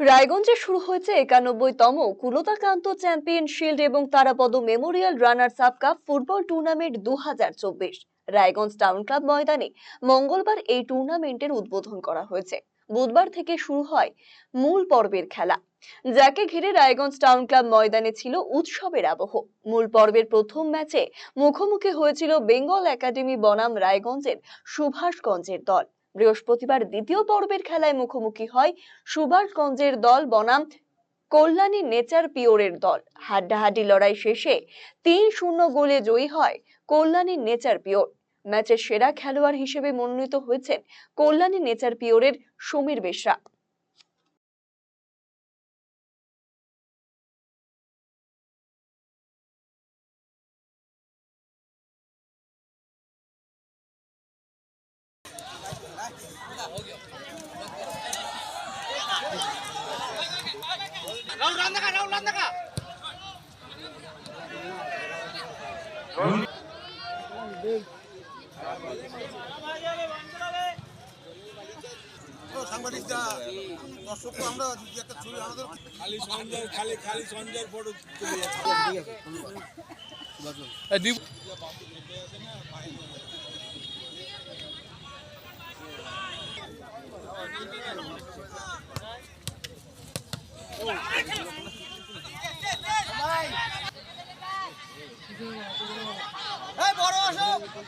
রায়গঞ্জে শুরু হয়েছে একানব্বইতম কুলতাকান্ত চ্যাম্পিয়ন শিল্ড এবং Tarapada memorial runners up cup football tournament দু হাজার চব্বিশ রায়গঞ্জ টাউন ক্লাব ময়দানে মঙ্গলবার এই টুর্নামেন্টের উদ্বোধন করা হয়েছে। বুধবার থেকে শুরু হয় মূল পর্বের খেলা, যাকে ঘিরে রায়গঞ্জ টাউন ক্লাব ময়দানে ছিল উৎসবের আবহ। মূল পর্বের প্রথম ম্যাচে মুখোমুখি হয়েছিল বেঙ্গল একাডেমি বনাম রায়গঞ্জের সুভাষগঞ্জের দল। বৃহস্পতিবার দ্বিতীয় পর্বের খেলায় মুখোমুখি হয় সুভাষগঞ্জের দল, বনাম কল্যাণী নেচার পিওরের দল। হাড্ডাহাড্ডি লড়াই শেষে তিন শূন্য গোলে জয়ী হয় কল্যাণী নেচার পিওর। ম্যাচের সেরা খেলোয়াড় হিসেবে মনোনীত হয়েছেন কল্যাণী নেচার পিওরের সমীর বেশরা। সাংবাদিকরা দর্শক আমরা যদি একটা ছবি আমাদের খালি সঞ্জয় খালি খালি সঞ্জয়ের ফটো বড় আসো।